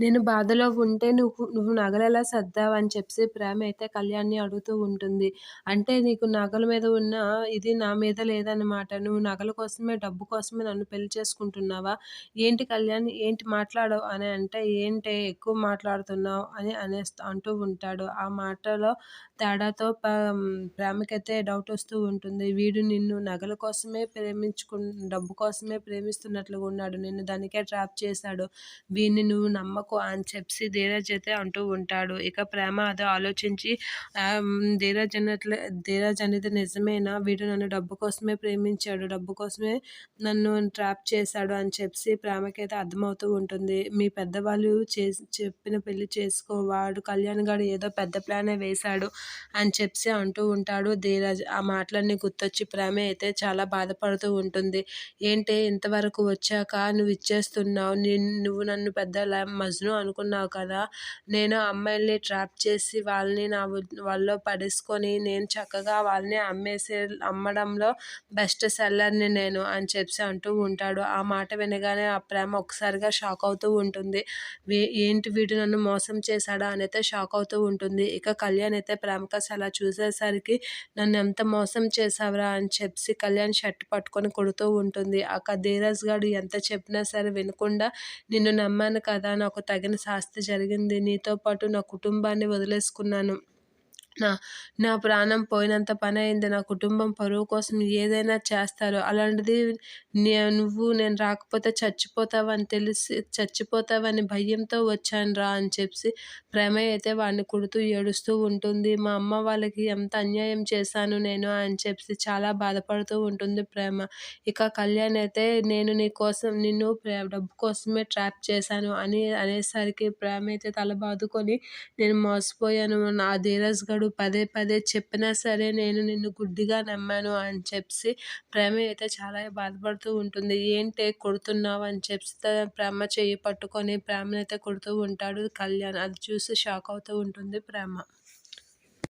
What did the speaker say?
నేను బాధలో ఉంటే నువ్వు నువ్వు నగలెలా సర్దావు అని చెప్పి ప్రేమ అయితే కళ్యాణ్ని అడుగుతూ ఉంటుంది. అంటే నీకు నగల మీద ఉన్న ఇది నా మీద లేదన్నమాట. నువ్వు నగల కోసమే డబ్బు కోసమే నన్ను పెళ్ళి చేసుకుంటున్నావా? ఏంటి కళ్యాణ్ ఏంటి మాట్లాడవు? అని అంటే ఏంటి ఎక్కువ మాట్లాడుతున్నావు? అని అనేస్తూ అంటూ ఉంటాడు. ఆ మాటలో తేడాతో ప్రేమకైతే డౌట్ వస్తూ ఉంటుంది. వీడు నిన్ను నగల కోసమే ప్రేమించుకు డబ్బు కోసమే ప్రేమిస్తున్నట్లుగా ఉన్నాడు. నిన్ను దానికే ట్రాప్ చేశాడు. వీడిని నువ్వు నమ్మకు అని చెప్పి ధీరజ్ అయితే అంటూ ఉంటాడు. ఇక ప్రేమ అది ఆలోచించి ధీరజ్ అన్నట్లు ధీరజ్ అనేది నిజమేనా? వీడు నన్ను డబ్బు కోసమే ప్రేమించాడు డబ్బు కోసమే నన్ను ట్రాప్ చేశాడు అని చెప్పి ప్రేమకైతే అర్థమవుతూ ఉంటుంది. మీ పెద్దవాళ్ళు చేసి చెప్పిన పెళ్ళి చేసుకోవాడు కళ్యాణ్ గారు ఏదో పెద్ద ప్లానే వేశాడు అని చెప్పి అంటూ ఉంటాడు ధీరజ్. ఆ మాటలన్నీ గుర్తొచ్చి ప్రేమ అయితే చాలా బాధపడుతూ ఉంటుంది. ఏంటి ఇంతవరకు వచ్చాక నువ్వు ఇచ్చేస్తున్నావు నువ్వు నన్ను పెద్ద మజ్ను అనుకున్నావు కదా నేను అమ్మాయిల్ని ట్రాప్ చేసి వాళ్ళని నా వాళ్ళలో పడేసుకొని నేను చక్కగా వాళ్ళని అమ్మేసే అమ్మడంలో బెస్ట్ సెల్లర్ని నేను అని చెప్పి అంటూ ఉంటాడు. ఆ మాట వినగానే ఆ ప్రేమ ఒకసారిగా షాక్ అవుతూ ఉంటుంది. ఏంటి వీడు నన్ను మోసం చేశాడా అని అయితే షాక్ అవుతూ ఉంటుంది. ఇక కళ్యాణ్ అయితే ప్రేమకాశ అలా చూసేసరికి నన్ను ఎంత మోసం చేసావరా అని చెప్పి కళ్యాణ్ షర్ట్ పట్టుకొని కొడుతూ ఉంటుంది. అక్క ధీరజ్ గారు ఎంత చెప్పినా సరే వినకుండా నిన్ను నమ్మాను కదా నాకు తగిన శాస్తి జరిగింది. నీతో పాటు నా కుటుంబాన్ని వదిలేసుకున్నాను. నా నా ప్రాణం పోయినంత పని అయింది నా కుటుంబం పరువు కోసం ఏదైనా చేస్తారు అలాంటిది నువ్వు నేను రాకపోతే చచ్చిపోతావని తెలిసి చచ్చిపోతావని భయంతో వచ్చాను రా అని చెప్పి ప్రేమ అయితే వాడిని కుడుతూ ఏడుస్తూ ఉంటుంది. మా అమ్మ వాళ్ళకి ఎంత అన్యాయం చేశాను నేను అని చెప్పి చాలా బాధపడుతూ ఉంటుంది ప్రేమ. ఇక కళ్యాణ్ అయితే నేను నీ కోసం నిన్ను డబ్బు కోసమే ట్రాప్ చేశాను అని అనేసరికి ప్రేమ అయితే తల బాదుకొని నేను మోసపోయాను. నా ధీరజ్ గడు పదే పదే చెప్పినా సరే నేను నిన్ను గుడ్డిగా నమ్మాను అని చెప్పి ప్రేమ అయితే చాలా బాధపడుతూ ఉంటుంది. ఏంటి కొడుతున్నావు అని చెప్పి ప్రేమ చేయి పట్టుకొని ప్రేమనైతే కొడుతూ ఉంటాడు కళ్యాణ్. అది చూసి షాక్ అవుతూ ఉంటుంది ప్రేమ.